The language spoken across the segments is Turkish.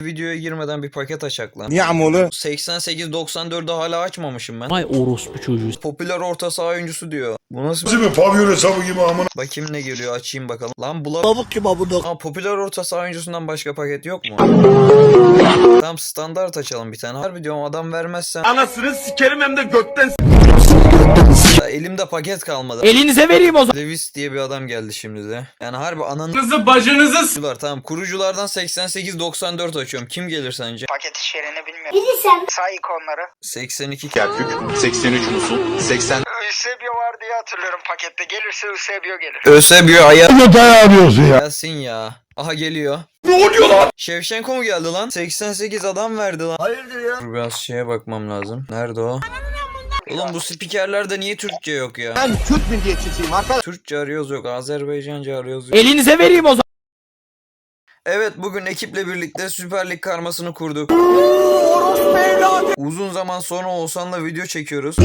Videoya girmeden bir paket açak lan. Niye amolu? 88-94'ü hala açmamışım ben. Vay orospu çocuğu. Popüler orta saha oyuncusu diyor. Bu nasıl? Nasıl bir pavyon hesabı gibi amına? Bakayım ne geliyor açayım bakalım. Lan bula... Tavuk kim abone Aa, popüler orta saha oyuncusundan başka paket yok mu? Tamam standart açalım bir tane. Harbi diyorum adam vermezsen. Anasını sikerim hem de gökten Ya elimde paket kalmadı. Elinize vereyim o zaman. Lewis diye bir adam geldi şimdi de. Yani harbi ananı Kızı bacınızı s- Kurucular tamam kuruculardan 88-94 açıyorum. Kim gelir sence? Paket içeriğini bilmiyorum. Bilirsem. Say ikonları. 82 Kerkük 83 musul 80 Eusebio var diye hatırlıyorum pakette. Gelirse Eusebio gelir. Ösebio aya Ne dayanıyorsun ya? gelsin ya. Aha geliyor. Ne oluyor lan? Şevşenko mu geldi lan? 88 adam verdi lan. Hayırdır ya? Dur biraz şeye bakmam lazım. Nerede o? Oğlum bu spikerlerde niye Türkçe yok ya? Ben Türk milliyetçisiyim arkadaş. Türkçe arıyoruz yok, Azerbaycanca arıyoruz yok. Elinize vereyim o zaman. Evet bugün ekiple birlikte Süper Lig karmasını kurduk. Uzun zaman sonra Oğuzhan'la video çekiyoruz.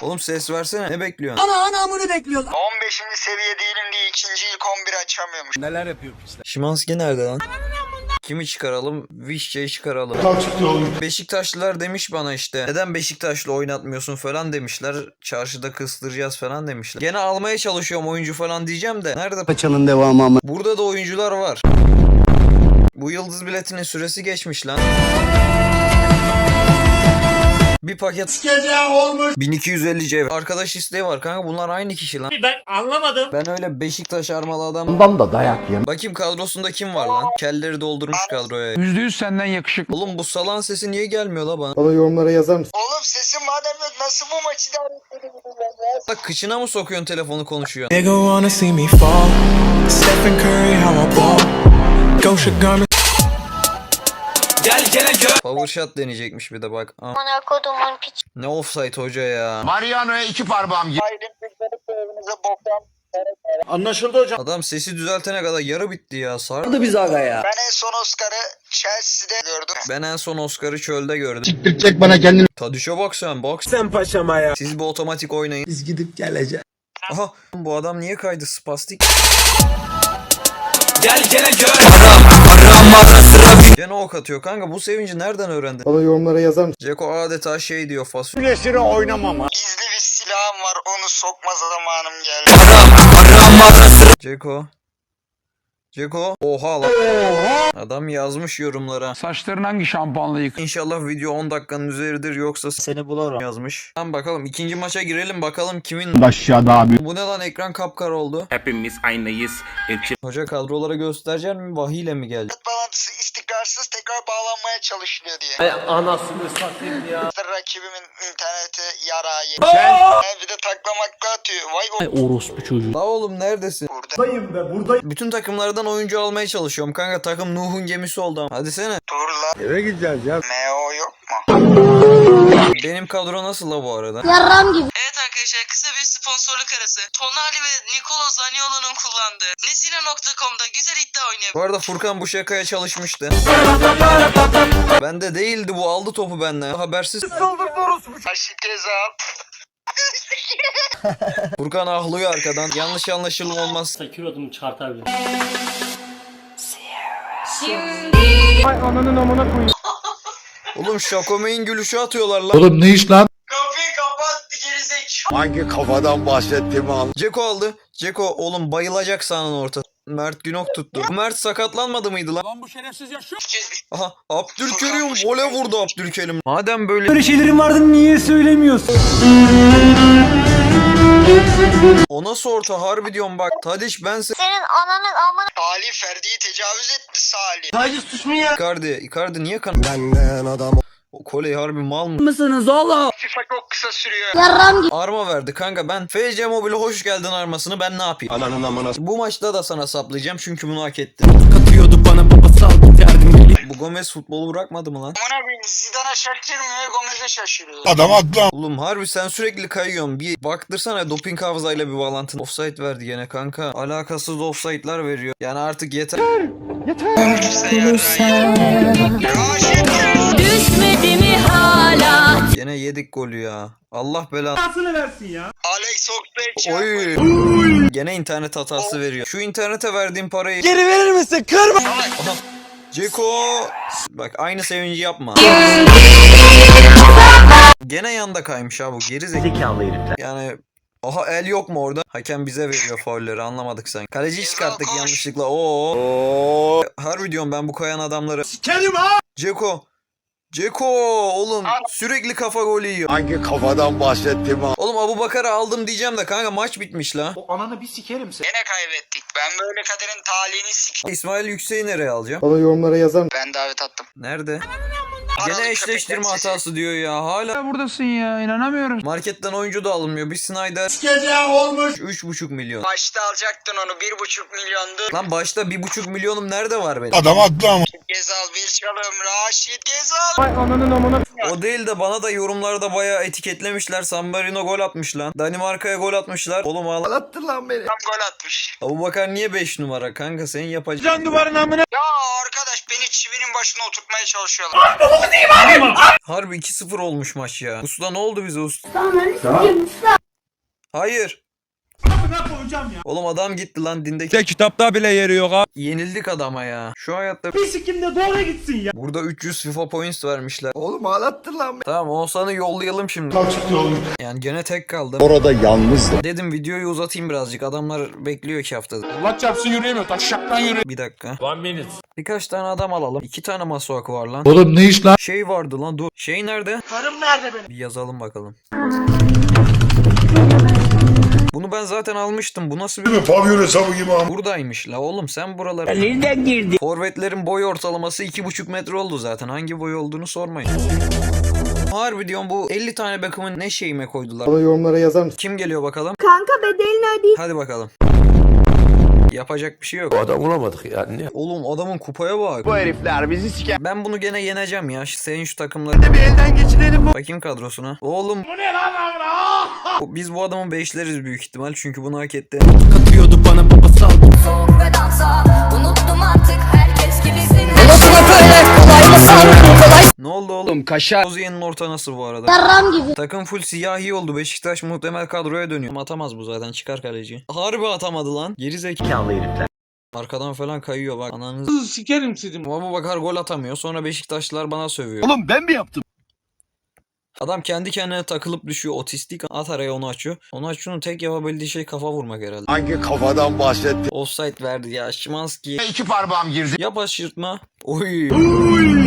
Oğlum ses versene. Ne bekliyorsun? Ana anamını bekliyoruz. 15. seviye değilim diye ikinci ilk 11 açamıyormuş. Neler yapıyor pisler? Şimanski nerede lan? Kimi çıkaralım? Vişçe'yi çıkaralım. Beşiktaşlılar demiş bana işte. Neden Beşiktaşlı oynatmıyorsun falan demişler. Çarşıda kıstıracağız falan demişler. Gene almaya çalışıyorum oyuncu falan diyeceğim de. Nerede? Paçanın devamı ama. Burada da oyuncular var. Bu yıldız biletinin süresi geçmiş lan. Bir paket olmuş. 1250 cevher. Arkadaş isteği var kanka bunlar aynı kişi lan. Ben anlamadım. Ben öyle Beşiktaş armalı adam. Bundan da dayak yem. Bakayım kadrosunda kim var lan? Kelleri doldurmuş kadroya. %100 senden yakışıklı. Oğlum bu salan sesi niye gelmiyor la bana? Bana yorumlara yazar mısın? Oğlum sesin madem yok nasıl bu maçı da? Bak kıçına mı sokuyorsun telefonu konuşuyor? Nigga wanna see me fall. Stephen Curry, how I ball. Gosha garment. Gel gele gör. Power shot deneyecekmiş bir de bak. Aa, Bana kodumun piç. ne offside hoca ya. Mariano'ya iki parmağım Aydın Türkleri evinize boktan. Anlaşıldı hocam. Adam sesi düzeltene kadar yarı bitti ya. Sar. biz aga ya. Ben en son Oscar'ı Chelsea'de gördüm. Ben en son Oscar'ı çölde gördüm. Siktirecek bana kendini. Tadişe bak sen bak. Sen paşama ya. Siz bir otomatik oynayın. Biz gidip geleceğiz. Aha bu adam niye kaydı spastik? Gel gele gör. Gene ok atıyor kanka bu sevinci nereden öğrendin? Bana yorumlara yazar mısın? Ceko adeta şey diyor fasulye. Güneşine oynamama. Gizli bir silahım var onu sokma zamanım geldi. Ceko. Ceko. Oha lan. Adam yazmış yorumlara. Saçların hangi şampuanla yık? İnşallah video 10 dakikanın üzeridir yoksa Seni bulurum. yazmış. Tamam bakalım ikinci maça girelim bakalım kimin Aşağıda abi. Bu ne lan ekran kapkara oldu. Hepimiz aynıyız. Ülke Hoca kadrolara gösterecek mi? Vahiyle mi geldi? Bağlantısı istikrarsız tekrar bağlanmaya çalışılıyor diye. Ay anasını satayım ya. Rakibimin interneti yarağı yedi. Bir de taklamakla atıyor. Vay o Vay orospu çocuğu. La oğlum neredesin? burada. Bütün takımlardan oyuncu almaya çalışıyorum. Kanka takım Nuh'un gemisi oldu ama. Hadi sene. Dur lan. Eve gideceğiz ya. MO yok mu? Benim kadro nasıl la bu arada? Yarram gibi. Evet arkadaşlar kısa bir sponsorluk arası. Tonali ve Nicolo Zaniolo'nun kullandığı Nesine.com'da güzel iddia oynayabilirsiniz. Bu arada Furkan bu şakaya çalışmıştı. Bende değildi bu aldı topu benden. Habersiz. Aşık Gezal. Furkan ahlıyor arkadan. Yanlış anlaşılma olmaz. Kilodum çıkartabilirim. Oğlum Şakome'in gülüşü atıyorlar lan. Oğlum ne iş lan? Kapıyı kapat gerizekalı. Hangi kafadan bahsettiğimi anla. Ceko aldı. Ceko oğlum bayılacak sahanın orta. Mert Günok tuttu. Mert sakatlanmadı mıydı lan? Aha Abdülkerim vole vurdu Abdülkerim. Madem böyle Böyle şeylerin vardı niye söylemiyorsun? o nasıl orta harbi diyorum bak. Tadiş ben se- Senin ananın amına Salih Ferdi'yi tecavüz etti Salih. Haydi suç mu ya? Icardi. Icardi niye kan? Benden adam. O koley harbi mal mı? Mısınız oğlum? FIFA çok kısa sürüyor. yarram gibi. Arma verdi kanka ben FC Mobile'e hoş geldin armasını ben ne yapayım? Ananın amına. Bu maçta da sana saplayacağım çünkü bunu hak ettin. Katıyordu bana babası aldı derdim. Bu Gomez futbolu bırakmadı mı lan? Amına koyayım Zidane'a şaşırmıyor Gomez'e şaşırıyor. Adam atla. Oğlum harbi sen sürekli kayıyorsun. Bir baktırsana doping hafızayla bir bağlantın. Offside verdi gene kanka. Alakasız offside'lar veriyor. Yani artık yeter. Düşmedi mi hala? Yine yedik golü ya. Allah belanı. Nasıl versin ya? Alex Oxlade Oy. Gene internet hatası veriyor. Şu internete verdiğim parayı Geri verir misin? Kırma. Ceko. Bak aynı sevinci yapma. Gene yanda kaymış ha bu geri zekalı. Herifler. Yani Aha el yok mu orada? Hakem bize veriyor faulleri anlamadık sen. Kaleci çıkarttık yanlışlıkla. Oo. Oo. Harbi diyorum ben bu kayan adamları. Sikerim ha. Ceko. Ceko oğlum sürekli kafa golü yiyor. Hangi kafadan bahsettiğimi an- Oğlum Abu Bakar'ı aldım diyeceğim de kanka maç bitmiş la. O ananı bir sikerim sen. Gene kaybettik. Ben böyle kaderin talihini sik. İsmail Yüksek'i nereye alacağım? Bana yorumlara yazar Ben davet attım. Nerede? Gene eşleştirme hatası diyor ya. Hala Buradasın ya inanamıyorum. marketten oyuncu da alınmıyor. Bir Snyder Gece olmuş 3,5 milyon. Başta alacaktın onu. Bir buçuk milyondu. Lan başta 1,5 milyonum nerede var benim? Adam haklı ama Gezal bir çalım. Raşit Gezal. O değil de bana da yorumlarda bayağı etiketlemişler. San Marino gol atmış lan. Danimarka'ya gol atmışlar. Oğlum ağla. Ağlattın lan beni Tam gol atmış. Abu Bakar niye 5 numara kanka senin yapacağın. Ya arkadaş beni çivinin başına oturtmaya çalışıyorlar. Harbi 2-0 olmuş maç ya. Usta ne oldu bize usta? Hayır. Koyacağım ya? Oğlum adam gitti lan dindeki. kitapta bile yeri yok abi Yenildik adama ya. Şu hayatta Bir sikim de doğru gitsin ya. burada 300 FIFA points vermişler. Oğlum ağlattın lan beni Tamam Oğuzhan'ı yollayalım şimdi. Yani gene tek kaldım. Orada yalnızdım Dedim videoyu uzatayım birazcık. Adamlar bekliyor iki haftadır. Allah çarpsın yürüyemiyor. Taşşaktan yürü. Bir dakika. One minute. Birkaç tane adam alalım. İki tane Masuak var lan. Oğlum ne iş lan Şey vardı lan dur. Şey nerede? Karım nerede benim? Bir yazalım bakalım. Ben zaten almıştım. Bu nasıl bir... Pavyon hesabı gibi ama Buradaymış la oğlum sen buralara. Nereden girdi? Forvetlerin boy ortalaması 2,5 metre oldu zaten. Hangi boy olduğunu sormayın. Harbi diyorum bu 50 tane Beckham'ın ne şeyime koydular. Bana yorumlara yazar mısın? Kim geliyor bakalım? Kanka bedelini ödeyip Hadi bakalım. Yapacak bir şey yok. Adam bulamadık ya. Ne? Oğlum adamın kupaya bak. Bu herifler bizi siker Ben bunu gene yeneceğim ya. Senin şu takımları. Bir elden geçirelim Bakayım kadrosuna. Oğlum. Bu ne lan Bu- Biz bu adamı beşleriz büyük ihtimal çünkü bunu hak etti. Katıyordu bana babasal soğuk ve dansa oğlum? Kaşar. Oziye'nin orta nasıl bu arada? Yarram gibi Takım full siyahi oldu. Beşiktaş muhtemel kadroya dönüyor. Atamaz bu zaten çıkar kaleci. Harbi atamadı lan. Geri zekalı. Herifler. Arkadan falan kayıyor bak. Ananız. Sikerim sizi. Ama Bakar gol atamıyor. Sonra Beşiktaşlılar bana sövüyor. Oğlum ben mi yaptım? Adam kendi kendine takılıp düşüyor. Otistik. At araya onu açıyor. Onu açıyor. Tek yapabildiği şey kafa vurmak herhalde. Hangi kafadan bahsettiğimi Offside verdi ya. Şimanski. İki parmağım girdi. Yap aşırtma. Oy.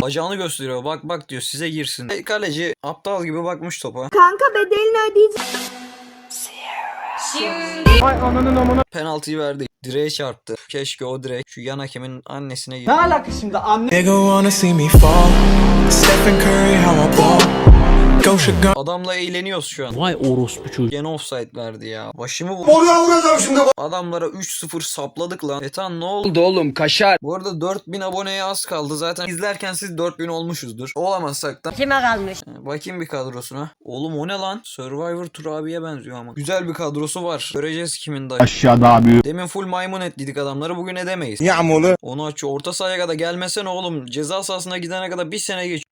Bacağını gösteriyor. Bak bak diyor size girsin. E, kaleci aptal gibi bakmış topa. Kanka bedelini ödeyeceğim Penaltıyı verdi. Direğe çarptı. Keşke o direk şu yan hakemin annesine gir. Ne alaka şimdi anne? Nigga wanna see me fall Stephen Curry how I ball Adamla eğleniyoruz şu an. Vay orospu çocuğu. Gene offside verdi ya. Başımı bu. Oraya vuracağım şimdi Adamlara 3-0 sapladık lan. Etan ne oldu? Oğlum kaşar. Bu arada 4000 aboneye az kaldı. Zaten izlerken siz 4000 olmuşuzdur. Olamazsak da. Kime kalmış? Ee, Bakayım bir kadrosuna. Oğlum o ne lan? Survivor Tur abiye benziyor ama. Güzel bir kadrosu var. Göreceğiz kimin dayı. Aşağıda abi Demin full maymun etledik adamları. Bugün edemeyiz. Yağmurlu Onu açıyor. Orta sahaya kadar gelmesene oğlum. Ceza sahasına gidene kadar bir sene geç.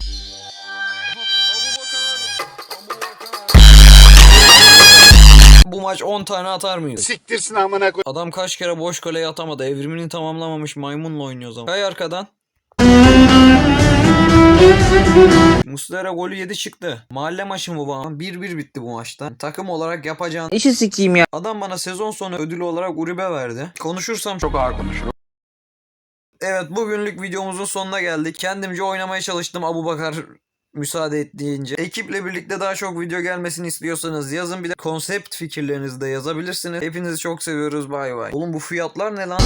Bu maç 10 tane atar mıyız? Siktirsin amına koy Adam kaç kere boş kaleye atamadı. Evrimini tamamlamamış maymunla oynuyor o zaman. Kay arkadan. Muslera golü yedi çıktı. Mahalle maçı mı bu? 1-1 bitti bu maçta. Takım olarak yapacağın. İşi sikeyim ya. Adam bana sezon sonu ödülü olarak Uribe verdi. Konuşursam çok Çok ağır konuşurum. Evet bugünlük videomuzun sonuna geldik. Kendimce oynamaya çalıştım Abu Bakar müsaade ettiğince. Ekiple birlikte daha çok video gelmesini istiyorsanız yazın bir de konsept fikirlerinizi de yazabilirsiniz. Hepinizi çok seviyoruz bay bay. Oğlum bu fiyatlar ne lan?